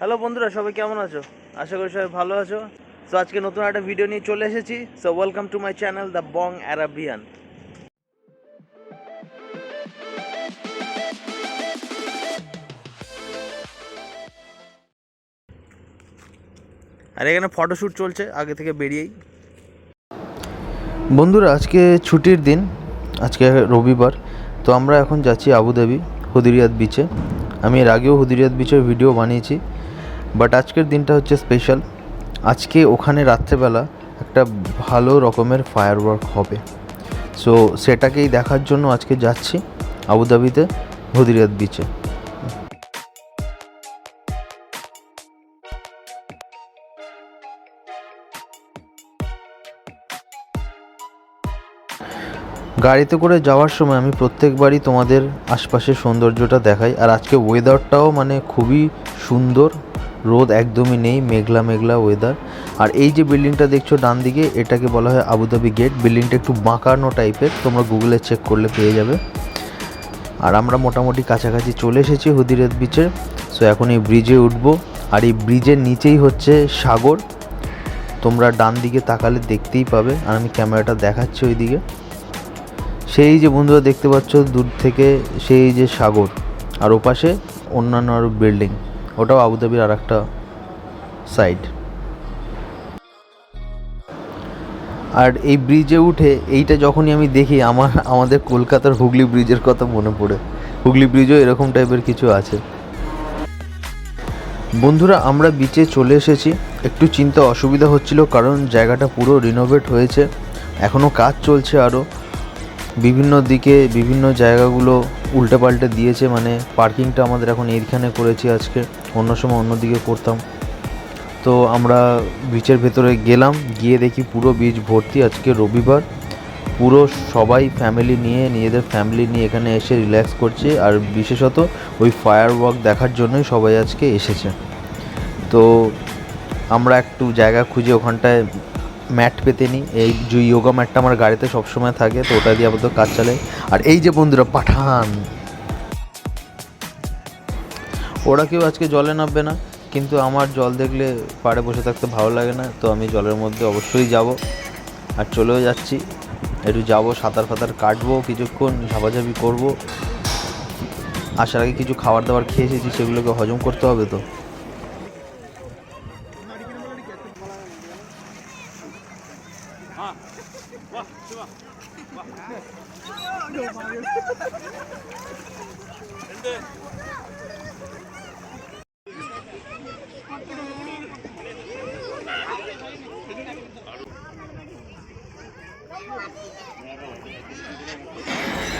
Hello বন্ধুরা, সবাই কেমন আছো? আশা করি সবাই ভালো আছো। সো আজকে নতুন একটা ভিডিও নিয়ে চলে এসেছি। So welcome to my channel the Bong Arabian আর এখানে ফটোশ্যুট চলছে, আগে থেকে বেরিয়েই। বন্ধুরা, আজকে ছুটির দিন, আজকে রবিবার। তো আমরা এখন যাচ্ছি আবুধাবি হুদিরিয়াত বিচে আমি এর আগেও হুদিরিয়াত বিচের ভিডিও বানিয়েছি। বাট আজকের দিনটা হচ্ছে স্পেশাল আজকে ওখানে রাত্রেবেলা একটা ভালো রকমের ফায়ার ওয়ার্ক হবে। সো সেটাকেই দেখার জন্য আজকে যাচ্ছি আবুধাবিতে হুদিরিয়াত বিচে গাড়িতে করে যাওয়ার সময় আমি প্রত্যেকবারই তোমাদের আশপাশের সৌন্দর্যটা দেখাই। আর আজকে ওয়েদারটাও মানে খুবই সুন্দর। রোদ একদমই নেই, মেঘলা মেঘলা ওয়েদার আর এই যে বিল্ডিংটা দেখছ ডান দিকে, এটাকে বলা হয় আবুধাবি গেট বিল্ডিংটা একটু বাঁকানো টাইপের তোমরা গুগলে চেক করলে পেয়ে যাবে। আর আমরা মোটামুটি কাছাকাছি চলে এসেছি হুদিরেত বিচে সো এখন এই ব্রিজে উঠবো। আর এই ব্রিজের নিচেই হচ্ছে সাগর। তোমরা ডান দিকে তাকালে দেখতেই পাবে। আর আমি ক্যামেরাটা দেখাচ্ছি ওইদিকে। সেই যে বন্ধুরা দেখতে পাচ্ছ, দূর থেকে সেই যে সাগর। আর ওপাশে অন্যান্য আরও বিল্ডিং ওটাও আবুধাবির আর একটা সাইড আর এই ব্রিজে উঠে এইটা যখনই আমি দেখি, আমার, আমাদের কলকাতার হুগলি ব্রিজের কথা মনে পড়ে। হুগলি ব্রিজও এরকম টাইপের কিছু আছে। বন্ধুরা, আমরা বিচে চলে এসেছি। একটু চিন্তা অসুবিধা হচ্ছিল, কারণ জায়গাটা পুরো রিনোভেট হয়েছে। এখনও কাজ চলছে আরও বিভিন্ন দিকে বিভিন্ন জায়গাগুলো উল্টে পাল্টে দিয়েছে মানে পার্কিংটা আমাদের এখন এইখানে করেছি আজকে। অন্য সময় অন্যদিকে করতাম। তো আমরা বিচের ভেতরে গেলাম, গিয়ে দেখি পুরো বিচ ভর্তি আজকে রবিবার। পুরো সবাই ফ্যামিলি নিয়ে, নিজেদের ফ্যামিলি নিয়ে এখানে এসে রিল্যাক্স করছে আর বিশেষত ওই ফায়ার ওয়ার্ক দেখার জন্যই সবাই আজকে এসেছে। তো আমরা একটু জায়গা খুঁজে ওখানটায় ম্যাট পেতে নিই। এই যে যোগা ম্যাটটা আমার গাড়িতে সবসময় থাকে, তো ওটা দিয়ে আপাতত কাজ চালাই। আর এই যে বন্ধুরা, পাঠান! ওরা কেউ আজকে জলে নামবে না, কিন্তু আমার জল দেখলে পাড়ে বসে থাকতে ভালো লাগে না, তো আমি জলের মধ্যে অবশ্যই যাব। আর চলেও যাচ্ছি। একটু যাব, সাঁতার ফাতার কাটবো, কিছুক্ষণ ঝাপাঝাপি করব। আসার আগে কিছু খাবার দাবার খেয়ে এসেছি, সেগুলোকে হজম করতে হবে তো।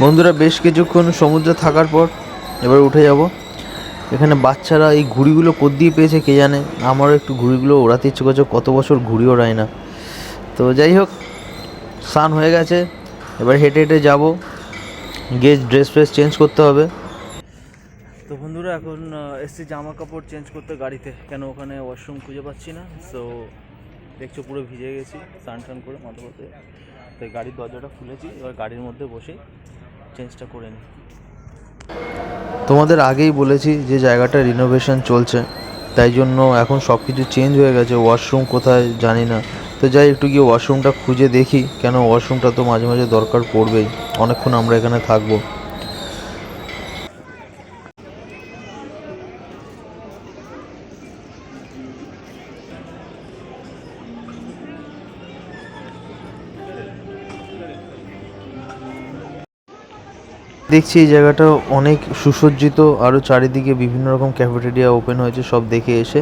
বন্ধুরা, বেশ কিছুক্ষণ সমুদ্রে থাকার পর এবার উঠে যাব। এখানে বাচ্চারা এই ঘুড়িগুলো দিয়ে পেয়েছে কে জানে? আমারও একটু ঘুড়িগুলো ওড়াতে ইচ্ছে করছে, কত বছর ঘুড়ি ওড়ায় না। তো যাই হোক, স্নান হয়ে গেছে। এবার হেঁটে হেঁটে যাব। গিয়ে ড্রেস ফ্রেস চেঞ্জ করতে হবে। তো বন্ধুরা, এখন এসছি জামা কাপড় চেঞ্জ করতে গাড়িতে। কেন ওখানে ওয়াশরুম খুঁজে পাচ্ছি না। সো দেখছ পুরো ভিজে গেছি, স্নান টান করে মাথা পথে তাই গাড়ির দরজাটা খুলেছি, এবার গাড়ির মধ্যে বসে চেঞ্জটা করে নিই তোমাদের আগেই বলেছি যে জায়গাটা রিনোভেশন চলছে, তাই জন্য এখন সব কিছু চেঞ্জ হয়ে গেছে ওয়াশরুম কোথায় জানি না। তো যাই, একটু গিয়ে ওয়াশরুমটা খুঁজে দেখি, কেন ওয়াশরুমটা তো মাঝে মাঝে দরকার পড়বেই, অনেকক্ষণ আমরা এখানে থাকব। দেখছি এই জায়গাটা অনেক সুসজ্জিত আরও চারিদিকে বিভিন্ন রকম ক্যাফেটেরিয়া ওপেন হয়েছে, সব দেখে এসে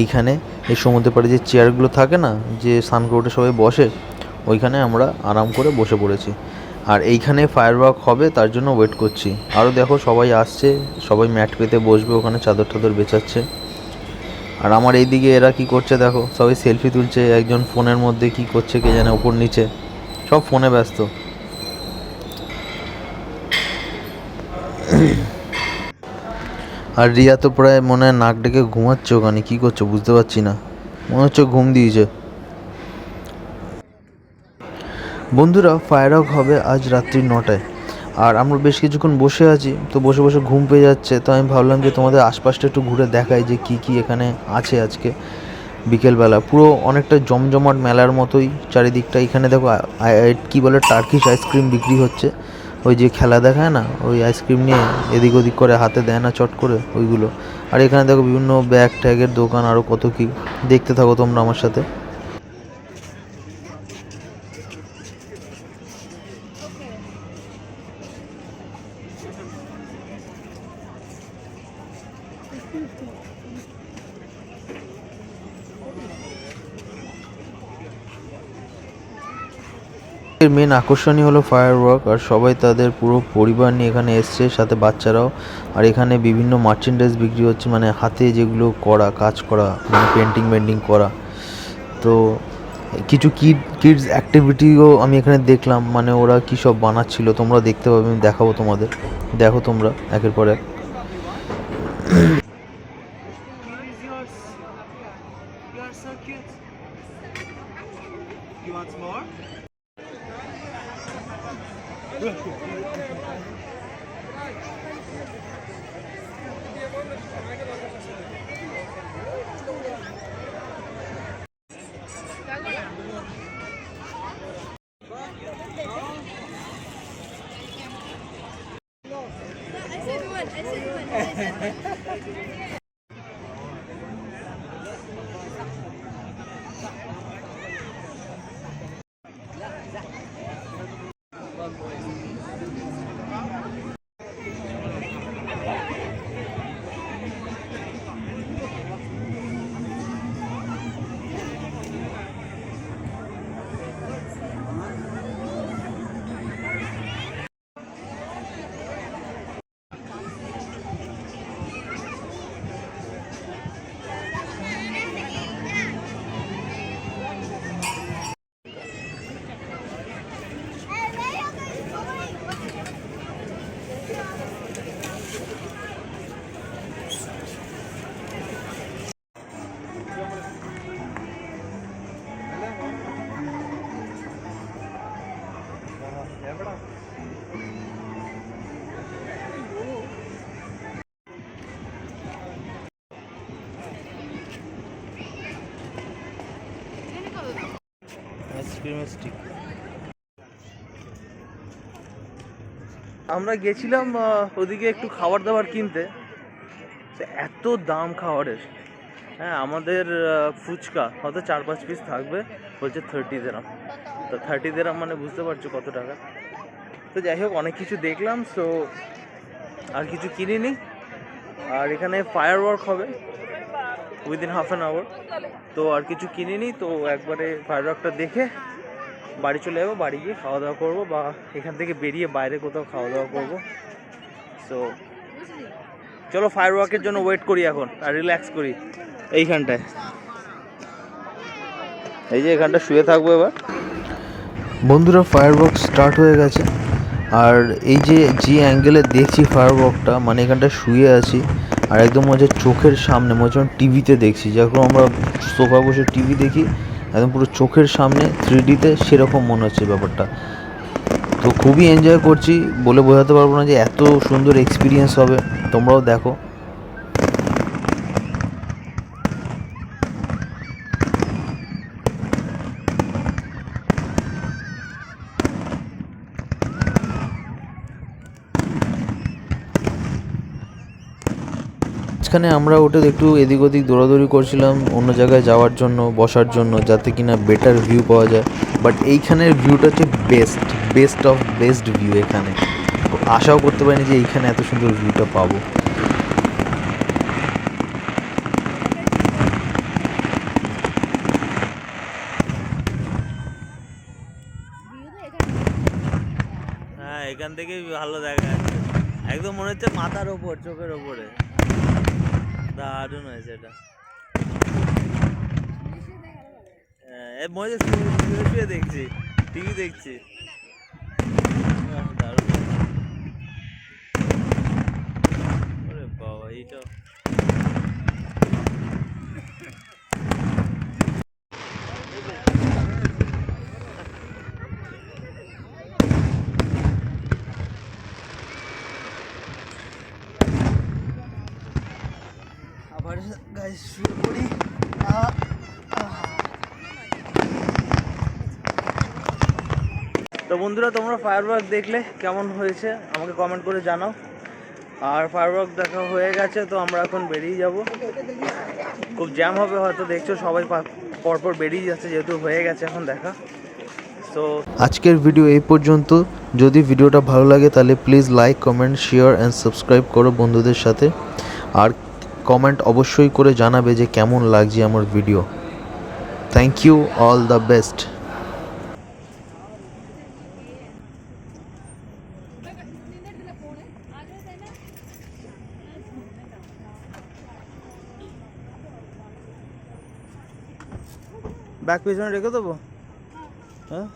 এইখানে এই সমুদ্র পাড়ে যে চেয়ারগুলো থাকে না, যে সানকোটে সবাই বসে, ওইখানে আমরা আরাম করে বসে পড়েছি। আর এইখানে ফায়ার ওয়ার্ক হবে, তার জন্য ওয়েট করছি। আরও দেখো সবাই আসছে, সবাই ম্যাট পেতে বসবে, ওখানে চাদর টাদর বেচাচ্ছে আর আমার এইদিকে এরা কি করছে দেখো, সবাই সেলফি তুলছে, একজন ফোনের মধ্যে কি করছে কে জানে, উপর নিচে, সব ফোনে ব্যস্ত। আর রিয়া তো প্রায় মনে হয় নাক ডেকে ঘুমাচ্ছে ওখানে, কী করছ বুঝতে পারছি না। মনে হচ্ছে ঘুম দিয়েছে। বন্ধুরা ফায়ার ওয়ার্ক হবে আজ রাত্রি নটায়। আর আমরা বেশ কিছুক্ষণ বসে আছি, তো বসে বসে ঘুম পেয়ে যাচ্ছে, তো আমি ভাবলাম যে তোমাদের আশপাশটা একটু ঘুরে দেখাই যে কি কি এখানে আছে আজকে বিকেলবেলা। পুরো অনেকটা জমজমাট মেলার মতোই, চারিদিকটা। এখানে দেখো কি বলে টার্কিশ আইসক্রিম বিক্রি হচ্ছে। ওই যে খেলা দেখায় না, ওই আইসক্রিম নিয়ে এদিক ওদিক করে হাতে দেয় না চট করে ওইগুলো। আর এখানে দেখো বিভিন্ন ব্যাগ ট্যাগের দোকান আরও কত কি। দেখতে থাকো তোমরা আমার সাথে। এর মেন আকর্ষণই হলো ফায়ার ওয়ার্ক আর সবাই তাদের পুরো পরিবার নিয়ে এখানে এসছে, সাথে বাচ্চারাও। আর এখানে বিভিন্ন মার্চেন্ডাইজ বিক্রি হচ্ছে মানে হাতে যেগুলো করা, কাজ করা মানে পেন্টিং পেন্টিং করা। তো কিছু কিড কিডস অ্যাক্টিভিটিও আমি এখানে দেখলাম মানে ওরা কী সব বানাচ্ছিল, তোমরা দেখতে পাবে, আমি দেখাবো তোমাদের। দেখো তোমরা, একের পর এক। I said one. I said one. আইসক্রিমের স্টিক আমরা গেছিলাম ওদিকে একটু খাবার দাবার কিনতে। এত দাম খাবারের। হ্যাঁ আমাদের ফুচকা, হয়তো চার পাঁচ পিস থাকবে, বলছে থার্টি দেরাম তো থার্টি দেরাম মানে বুঝতে পারছ কত টাকা? তো যাই হোক, অনেক কিছু দেখলাম সো আর কিছু কিনিনি। আর এখানে ফায়ার ওয়ার্ক হবে উইদিন হাফ অ্যান আওয়ার তো আর কিছু কিনিনি, তো একবারে ফায়ার ওয়ার্কটা দেখে বাড়ি চলে যাব, বাড়ি গিয়ে খাওয়া দাওয়া করব বা এখান থেকে বেরিয়ে বাইরে কোথাও খাওয়া দাওয়া করব। সো চলো ফায়ার ওয়ার্কের জন্য ওয়েট করি এখন আর রিল্যাক্স করি এইখানটায়। এই যে এখানটা শুয়ে থাকব এবার। বন্ধুরা ফায়ার ওয়ার্ক স্টার্ট হয়ে গেছে। আর এই যে যে অ্যাঙ্গেলে দেখছি ফায়ার ওয়ার্কটা মানে এখানটা শুয়ে আছি আর একদম হচ্ছে চোখের সামনে, মনে হচ্ছে টিভিতে দেখছি। যখন আমরা সোফা বসে টিভি দেখি একদম পুরো চোখের সামনে থ্রি ডিতে সেরকম মনে হচ্ছে ব্যাপারটা। তো খুবই এনজয় করছি বলে বোঝাতে পারব না যে এত সুন্দর এক্সপিরিয়েন্স হবে। তোমরাও দেখো। মাঝখানে আমরা ওটা একটু এদিক ওদিক দৌড়াদৌড়ি করছিলাম, অন্য জায়গায় যাওয়ার জন্য, বসার জন্য, যাতে কিনা বেটার ভিউ পাওয়া যায়। বাট এইখানের ভিউটা হচ্ছে best best of best view এখানে। আশাও করতে পারিনি যে এইখানে এত সুন্দর ভিউটা পাবো। হ্যাঁ এখান থেকেই ভালো দেখা যাচ্ছে। একদম মনে হচ্ছে মাথার ওপর, চোখের ওপরে। দারুণ হয়েছে এটা। হ্যাঁ, শুয়ে দেখছি টিভি দেখছি। দারুণ। বাবা এইটা তো বন্ধুরা, তোমরা ফায়ারওয়ার্ক দেখলে কেমন হয়েছে আমাকে কমেন্ট করে জানাও। আর ফায়ারওয়ার্ক দেখা হয়ে গেছে, তো আমরা এখন বেরিয়ে যাব। খুব জ্যাম হবে হয়তো, দেখছ সবাই পরপর বেরিয়ে যাচ্ছে, যেহেতু হয়ে গেছে এখন দেখা। তো আজকের ভিডিও এই পর্যন্ত। যদি ভিডিওটা ভালো লাগে, তাহলে please like comment share and subscribe করো বন্ধুদের সাথে। আর কমেন্ট অবশ্যই করে জানাবে যে কেমন লাগছে আমার video. Thank you all the best bag পেছনে রেখে দেবো? হ্যাঁ?